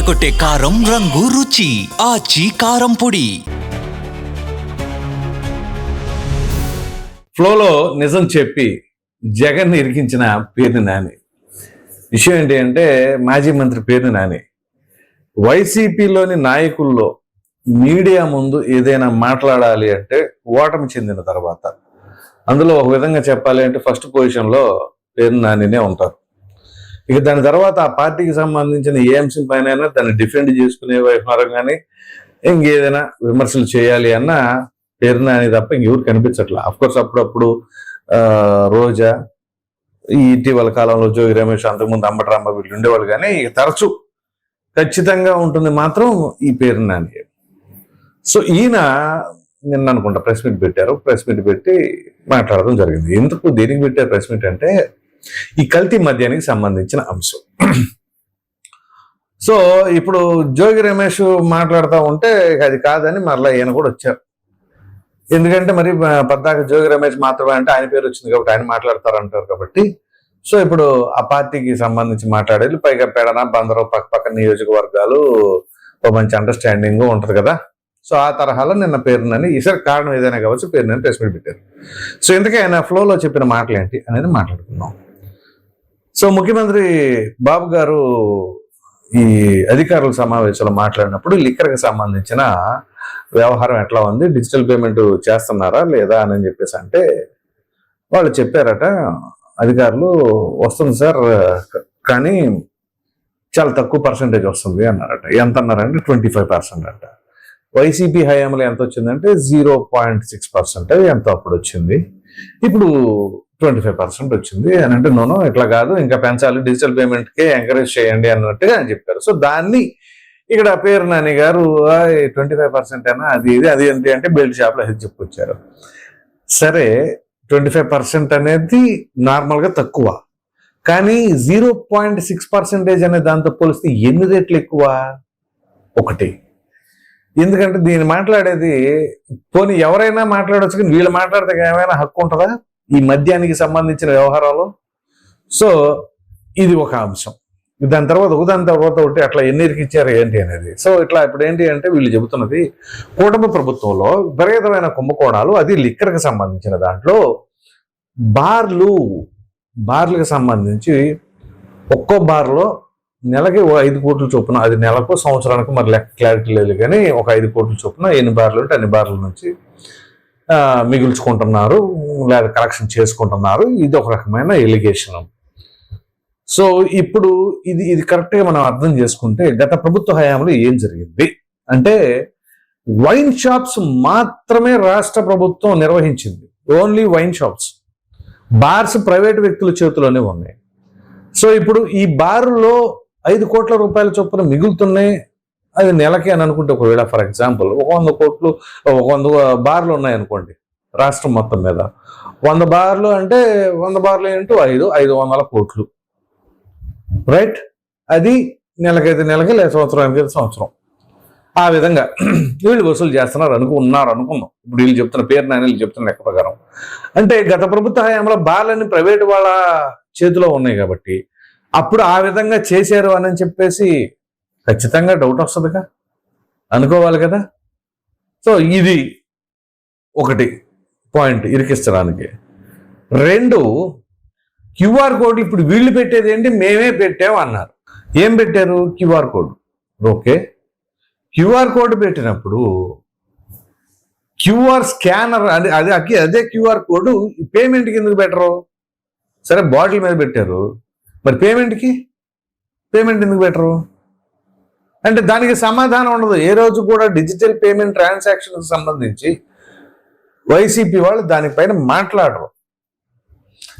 అదరకొట్టే కారం రంగు రుచి ఆచి కారం పొడి. ఫ్లోలో నిజం చెప్పి జగన్ ఇరికించిన పేరు నాని. విషయం ఏంటి అంటే మాజీ మంత్రి పేరు నాని. వైసీపీలోని నాయకుల్లో మీడియా ముందు ఏదైనా మాట్లాడాలి అంటే ఓటమి చెందిన తర్వాత అందులో ఒక విధంగా చెప్పాలి అంటే ఫస్ట్ పొజిషన్లో పేరు నానినే ఉంటారు. ఇక దాని తర్వాత ఆ పార్టీకి సంబంధించిన ఏ అంశం పైన దాన్ని డిఫెండ్ చేసుకునే వ్యవహారం కానీ ఇంకేదైనా విమర్శలు చేయాలి అన్న పేరు అని తప్ప ఇంకెవరు కనిపించట్లా. అఫ్కోర్స్ అప్పుడప్పుడు రోజా ఈ ఇటీవల కాలంలో జోగి రమేష్ అంతకుముందు అంబటరాంబ వీళ్ళు ఉండేవాళ్ళు కానీ తరచు ఖచ్చితంగా ఉంటుంది మాత్రం ఈ పేరు నాని. సో ఈయన నిన్న అనుకుంటా ప్రెస్ మీట్ పెట్టారు. ప్రెస్ మీట్ పెట్టి మాట్లాడడం జరిగింది. ఎందుకు దేనికి పెట్టారు ప్రెస్ మీట్ అంటే ఈ కల్తీ మద్యానికి సంబంధించిన అంశం. సో ఇప్పుడు జోగి రమేష్ మాట్లాడుతూ ఉంటే అది కాదని మరలా ఈయన కూడా వచ్చారు. ఎందుకంటే మరి పద్దాక జోగి రమేష్ మాత్రమే అంటే ఆయన పేరు వచ్చింది కాబట్టి ఆయన మాట్లాడతారంటారు కాబట్టి. సో ఇప్పుడు ఆ పార్టీకి సంబంధించి మాట్లాడేది పైగా పెడన బందరు పక్క పక్క నియోజకవర్గాలు ఒక మంచి అండర్స్టాండింగ్ ఉంటుంది కదా. సో ఆ తరహాలో నిన్న పేరునని ఈసారి కారణం ఏదైనా కావచ్చు పేరునని ప్రెస్ మీట్ పెట్టారు. సో ఇందుకే ఆయన ఫ్లోలో చెప్పిన మాటలు ఏంటి అనేది మాట్లాడుకుందాం. సో ముఖ్యమంత్రి బాబు గారు ఈ అధికారుల సమావేశంలో మాట్లాడినప్పుడు లిక్కర్కి సంబంధించిన వ్యవహారం ఎట్లా ఉంది? డిజిటల్ పేమెంట్ చేస్తున్నారా లేదా అని చెప్పేసి అంటే వాళ్ళు చెప్పారట. అధికారులు వస్తుంది సార్ కానీ చాలా తక్కువ పర్సంటేజ్ వస్తుంది అన్నారట. ఎంత అన్నారంటే ట్వంటీ ఫైవ్ పర్సెంట్ అంట. వైసీపీ హయాంలో ఎంత వచ్చిందంటే జీరో పాయింట్ సిక్స్ పర్సెంట్ ఎంత అప్పుడు వచ్చింది. ఇప్పుడు ట్వంటీ ఫైవ్ పర్సెంట్ వచ్చింది అని అంటే నూనె ఇట్లా కాదు ఇంకా పెంచాలి డిజిటల్ పేమెంట్కే ఎంకరేజ్ చేయండి అన్నట్టుగా అని చెప్పారు. సో దాన్ని ఇక్కడ పేరు నాని గారు ట్వంటీ ఫైవ్ పర్సెంట్ అయినా అది ఇది అది ఏంటి? అంటే బెల్ట్ షాప్లో అది చెప్పుకొచ్చారు. సరే ట్వంటీ ఫైవ్ పర్సెంట్ అనేది నార్మల్గా తక్కువ. కానీ జీరో పాయింట్ సిక్స్ పర్సెంటేజ్ అనే దాంతో పోలిస్తే ఎన్ని రేట్లు ఎక్కువ? ఒకటి. ఎందుకంటే దీన్ని మాట్లాడేది పోనీ ఎవరైనా మాట్లాడవచ్చు కానీ వీళ్ళు మాట్లాడితే ఏమైనా హక్కు ఉంటుందా? ఈ మద్యానికి సంబంధించిన వ్యవహారాలు? సో ఇది ఒక అంశం. దాని తర్వాత ఒక దాని తర్వాత ఒకటి అట్లా ఎన్ని ఇచ్చారు ఏంటి అనేది. సో ఇట్లా ఇప్పుడు ఏంటి అంటే వీళ్ళు చెబుతున్నది కూటమి ప్రభుత్వంలో విపరీతమైన కుంభకోణాలు అది లిక్కర్కి సంబంధించిన దాంట్లో బార్లు బార్లకు సంబంధించి ఒక్కో బార్లో నెలకి ఓ ఐదు కోట్ల చొప్పున అది నెలకు సంవత్సరానికి మరి లెక్క క్లారిటీ లేదు కానీ ఒక ఐదు కోట్ల చొప్పున ఎన్ని బార్లు ఉంటే అన్ని బార్ల నుంచి మిగుల్చుకుంటున్నారు లేదా కలెక్షన్ చేసుకుంటున్నారు. ఇది ఒక రకమైన ఎలిగేషన్. సో ఇప్పుడు ఇది ఇది కరెక్ట్గా మనం అర్థం చేసుకుంటే గత ప్రభుత్వ హయాంలో ఏం జరిగింది? అంటే వైన్ షాప్స్ మాత్రమే రాష్ట్ర ప్రభుత్వం నిర్వహించింది. Only wine shops. Bars private వ్యక్తుల చేతిలోనే ఉన్నాయి. సో ఇప్పుడు ఈ బార్లో ఐదు కోట్ల రూపాయల చొప్పున మిగులుతున్నాయి. అది నెలకి అని అనుకుంటే ఒకవేళ ఫర్ ఎగ్జాంపుల్ ఒక వంద కోట్లు ఒక వంద బార్లు ఉన్నాయనుకోండి రాష్ట్రం మొత్తం మీద. వంద బార్లు అంటే వంద బార్లు ఏంటో ఐదు ఐదు వందల కోట్లు. రైట్ అది నెలకైతే నెలకి లేదా సంవత్సరానికి అయితే సంవత్సరం. ఆ విధంగా వీళ్ళు వసూలు చేస్తున్నారు అనుకున్నారు అనుకుందాం. ఇప్పుడు వీళ్ళు చెప్తున్న పేరు నాయనలు చెప్తున్న లెక్క ప్రకారం. అంటే గత ప్రభుత్వ హయాంలో బార్లన్నీ ప్రైవేట్ వాళ్ళ చేతిలో ఉన్నాయి కాబట్టి అప్పుడు ఆ విధంగా చేశారు అని చెప్పేసి ఖచ్చితంగా డౌట్ వస్తుందిగా. అనుకోవాలి కదా. సో ఇది ఒకటి పాయింట్ ఇరికిస్తడానికి రెండు క్యూఆర్ కోడ్ ఇప్పుడు వీళ్ళు పెట్టేది ఏంటి? మేమే పెట్టాం అన్నారు. ఏం పెట్టారు? QR code. Okay. QR code పెట్టినప్పుడు క్యూఆర్ స్కానర్ అది అది అదే క్యూఆర్ కోడ్ పేమెంట్కి ఎందుకు పెట్టరు? సరే బాటిల్ మీద పెట్టారు. మరి పేమెంట్కి పేమెంట్ ఎందుకు పెట్టరు? అంటే దానికి సమాధానం ఉండదు. ఏ రోజు కూడా డిజిటల్ పేమెంట్ ట్రాన్సాక్షన్కి సంబంధించి వైసీపీ వాళ్ళు దానిపైన మాట్లాడరు.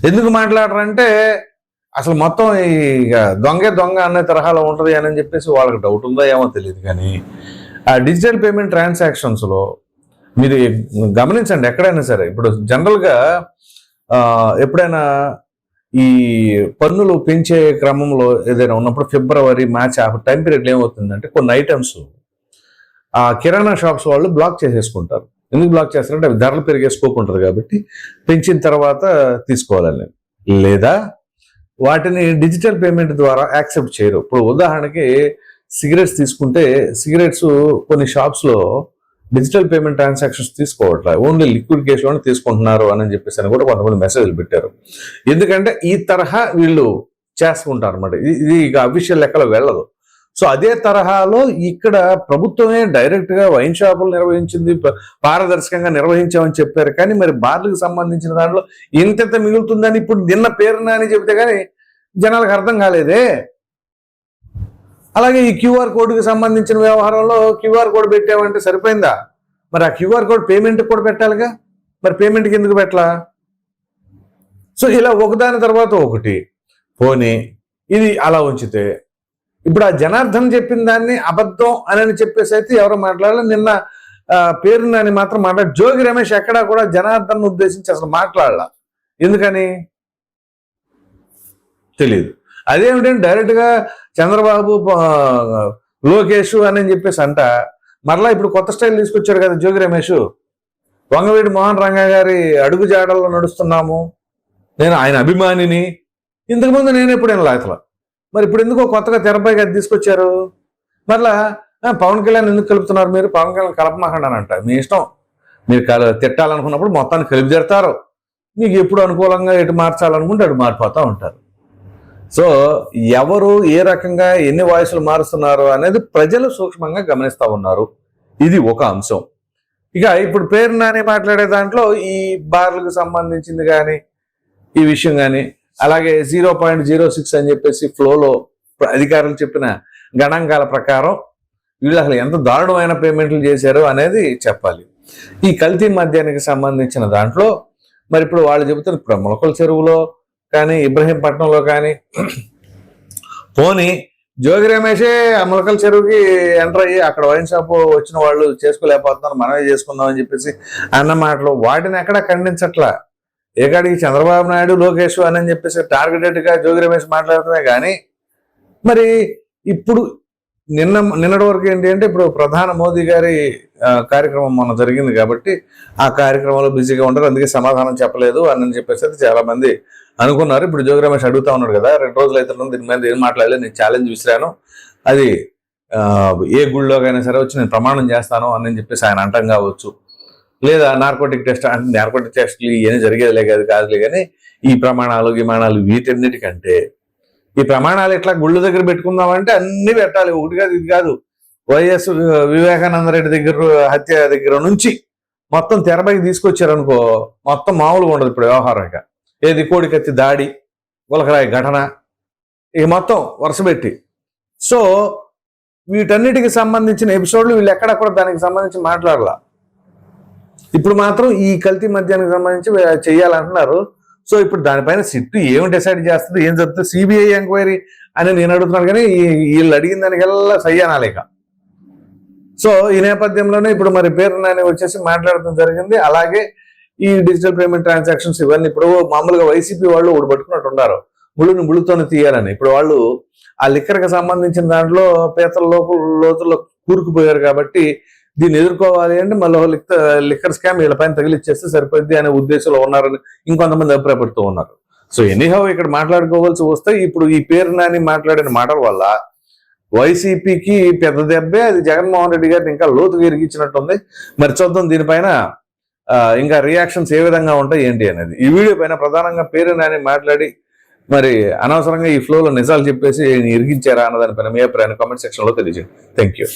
ఎందుకు మాట్లాడరు అంటే అసలు మొత్తం ఈ ఇక దొంగే దొంగ అనే తరహాలో ఉంటుంది అని చెప్పేసి వాళ్ళకి డౌట్ ఉందో ఏమో తెలియదు కానీ ఆ డిజిటల్ పేమెంట్ ట్రాన్సాక్షన్స్లో మీరు గమనించండి ఎక్కడైనా సరే. ఇప్పుడు జనరల్గా ఎప్పుడైనా ఈ పన్నులు పెంచే క్రమంలో ఏదైనా ఉన్నప్పుడు ఫిబ్రవరి మార్చ్ ఆ టైం పీరియడ్లో ఏమవుతుందంటే కొన్ని ఐటమ్స్ ఆ కిరాణా షాప్స్ వాళ్ళు బ్లాక్ చేసేసుకుంటారు. ఎందుకు బ్లాక్ చేస్తారంటే అవి ధరలు పెరిగే స్కోప్ ఉంటుంది కాబట్టి పెంచిన తర్వాత తీసుకోవాలని. లేదా వాటిని డిజిటల్ పేమెంట్ ద్వారా యాక్సెప్ట్ చేయరు. ఇప్పుడు ఉదాహరణకి సిగరెట్స్ తీసుకుంటే సిగరెట్స్ కొన్ని షాప్స్లో డిజిటల్ పేమెంట్ ట్రాన్సాక్షన్స్ తీసుకోవట్లే ఓన్లీ లిక్విడ్ కేసులోనే తీసుకుంటున్నారు అని చెప్పేసి అని కూడా కొంతమంది మెసేజ్లు పెట్టారు. ఎందుకంటే ఈ తరహా వీళ్ళు చేసుకుంటారు అనమాట ఇది ఇక అఫీషియల్ లెక్కలో వెళ్ళదు. సో అదే తరహాలో ఇక్కడ ప్రభుత్వమే డైరెక్ట్గా వైన్ షాపులు నిర్వహించింది పారదర్శకంగా నిర్వహించామని చెప్పారు. కానీ మరి బార్లకు సంబంధించిన దాంట్లో ఇంతెంత మిగులుతుందని ఇప్పుడు నిన్న పేరున అని చెబితే కానీ జనాలకు అర్థం కాలేదే. అలాగే ఈ క్యూఆర్ కోడ్కి సంబంధించిన వ్యవహారంలో క్యూఆర్ కోడ్ పెట్టామంటే సరిపోయిందా? మరి ఆ క్యూఆర్ కోడ్ పేమెంట్కి కూడా పెట్టాలిగా? మరి పేమెంట్కి ఎందుకు పెట్టలా? సో ఇలా ఒకదాని తర్వాత ఒకటి. పోనీ ఇది అలా ఉంచితే ఇప్పుడు ఆ జనార్దన్ చెప్పిన దాన్ని అబద్ధం అని చెప్పేసి అయితే ఎవరు మాట్లాడాలి. నిన్న పేరుని అని మాత్రం మాట్లాడు జోగి రమేష్ ఎక్కడా కూడా జనార్దన్ ఉద్దేశించి అసలు మాట్లాడాల. ఎందుకని? తెలియదు అదేమిటంటే డైరెక్ట్గా చంద్రబాబు లోకేష్ అని చెప్పేసి అంట. మరలా ఇప్పుడు కొత్త స్టైల్ తీసుకొచ్చారు కదా జోగి రమేష్. వంగవీడి మోహన్ రంగ గారి అడుగు జాడల్లో నడుస్తున్నాము. నేను ఆయన అభిమానిని. ఇంతకుముందు నేను ఎప్పుడు వినలా అసలు మరి ఇప్పుడు ఎందుకో కొత్తగా తెరపైకి అది తీసుకొచ్చారు? మరలా పవన్ కళ్యాణ్ ఎందుకు కలుపుతున్నారు మీరు? పవన్ కళ్యాణ్ కలపమాకండి అని అంట మీ ఇష్టం. మీరు కల తిట్టాలనుకున్నప్పుడు మొత్తాన్ని కలిపి తిడతారు మీకు ఎప్పుడు అనుకూలంగా ఎటు మార్చాలనుకుంటే అటు మారిపోతూ ఉంటారు. సో ఎవరు ఏ రకంగా ఎన్ని వాయిస్లు మారుస్తున్నారు అనేది ప్రజలు సూక్ష్మంగా గమనిస్తూ ఉన్నారు. ఇది ఒక అంశం. ఇక ఇప్పుడు పేరు నాని మాట్లాడే దాంట్లో ఈ బార్లకు సంబంధించింది కానీ ఈ విషయం కానీ అలాగే జీరో పాయింట్ జీరో సిక్స్ అని చెప్పేసి ఫ్లోలో అధికారులు చెప్పిన గణాంకాల ప్రకారం వీళ్ళు అసలు ఎంత దారుణమైన పేమెంట్లు చేశారు అనేది చెప్పాలి. ఈ కల్తీ మద్యానికి సంబంధించిన దాంట్లో మరి ఇప్పుడు వాళ్ళు చెబుతున్న ఇప్పుడు మొలకల చెరువులో కానీ ఇబ్రహీంపట్నంలో కానీ. పోనీ జోగి రమేషే ఆ చెరువుకి ఎంటర్ అయ్యి అక్కడ వైన్ షాప్ వచ్చిన వాళ్ళు చేసుకోలేకపోతున్నారు మనమే చేసుకుందాం అని చెప్పేసి అన్న మాటలు. వాటిని ఎక్కడ ఖండించట్లా? ఏకాడికి చంద్రబాబు నాయుడు లోకేష్ అని చెప్పేసి టార్గెటెడ్గా జోగి రమేష్ మాట్లాడుతున్నాయి కానీ మరి ఇప్పుడు నిన్న నిన్నటి వరకు ఏంటి అంటే ఇప్పుడు ప్రధాన మోదీ గారి కార్యక్రమం మొన్న జరిగింది కాబట్టి ఆ కార్యక్రమంలో బిజీగా ఉంటారు. అందుకే సమాధానం చెప్పలేదు అని చెప్పేసి అయితే చాలా మంది అనుకున్నారు. ఇప్పుడు జోగి రమేష్ అడుగుతా ఉన్నాడు కదా రెండు రోజులు అయితే దీని మీద ఏం మాట్లాడలేదు నేను ఛాలెంజ్ విసిరాను. అది ఏ గుళ్ళోకైనా సరే వచ్చి నేను ప్రమాణం చేస్తాను అని చెప్పేసి ఆయన అంటం కావచ్చు. లేదా నార్కోటిక్ టెస్ట్ అంటే నార్కోటిక్ టెస్ట్లు ఇవన్నీ జరిగేదిలే కాదు కాదులే కానీ ఈ ప్రమాణాలు విమానాలు వీటన్నిటికంటే ఈ ప్రమాణాలు ఎట్లా గుళ్ళ దగ్గర పెట్టుకుందామంటే అన్ని పెట్టాలి. ఒకటి కాదు ఇది కాదు. వైఎస్ వివేకానంద రెడ్డి దగ్గర హత్య దగ్గర నుంచి మొత్తం తెరపైకి తీసుకొచ్చారనుకో మొత్తం మామూలుగా ఉండదు ఇప్పుడు వ్యవహారంగా ఏది కోడికత్తి దాడి గులకరాయి ఘటన ఇక మొత్తం వరుసపెట్టి సో వీటన్నిటికి సంబంధించిన ఎపిసోడ్లు వీళ్ళు ఎక్కడ కూడా దానికి సంబంధించి మాట్లాడాల. ఇప్పుడు మాత్రం ఈ కల్తీ మద్యానికి సంబంధించి చేయాలంటున్నారు సో ఇప్పుడు దానిపైన సిట్టు ఏం డిసైడ్ చేస్తుంది ఏం జరుగుతుంది? సిబిఐ ఎంక్వైరీ అని నేను అడుగుతున్నాను కానీ వీళ్ళు అడిగిన దానికల్లా సయ్యానాలేక సో ఈ నేపథ్యంలోనే ఇప్పుడు మరి పేరు నాని వచ్చేసి మాట్లాడటం జరిగింది. అలాగే ఈ డిజిటల్ పేమెంట్ ట్రాన్సాక్షన్స్ ఇవన్నీ ఇప్పుడు మామూలుగా వైసీపీ వాళ్ళు ఊడబట్టుకున్నట్టు ఉన్నారు ముళ్ళుని ముళ్ళుతోనే తీయాలని. ఇప్పుడు వాళ్ళు ఆ లిక్కర్కి సంబంధించిన దాంట్లో పేతల లోపు లోతుల్లో కూరుకుపోయారు కాబట్టి దీన్ని ఎదుర్కోవాలి అంటే మళ్ళీ లిక్కర్ స్కామ్ వీళ్ళ పైన తగిలిచ్చేస్తే సరిపోద్ది అనే ఉద్దేశంలో ఉన్నారని ఇంకొంతమంది అభిప్రాయపడుతూ ఉన్నారు. సో ఎనీహౌ ఇక్కడ మాట్లాడుకోవాల్సి వస్తే ఇప్పుడు ఈ పేరు నాని మాట్లాడిన మాటల వల్ల వైసీపీకి పెద్ద దెబ్బే అది జగన్మోహన్ రెడ్డి గారిని ఇంకా లోతుగా ఇరిగించినట్టుంది మరి చూద్దాం దీనిపైన ఇంకా రియాక్షన్స్ ఏ విధంగా ఉంటాయి ఏంటి అనేది. ఈ వీడియో పైన ప్రధానంగా పేరు నాని మాట్లాడి మరి అనవసరంగా ఈ ఫ్లోలో నిజాలు చెప్పేసి ఇరిగించారా అన్న దానిపైన మీ అభిప్రాయాన్ని కామెంట్ సెక్షన్లో తెలియజేయండి. Thank you.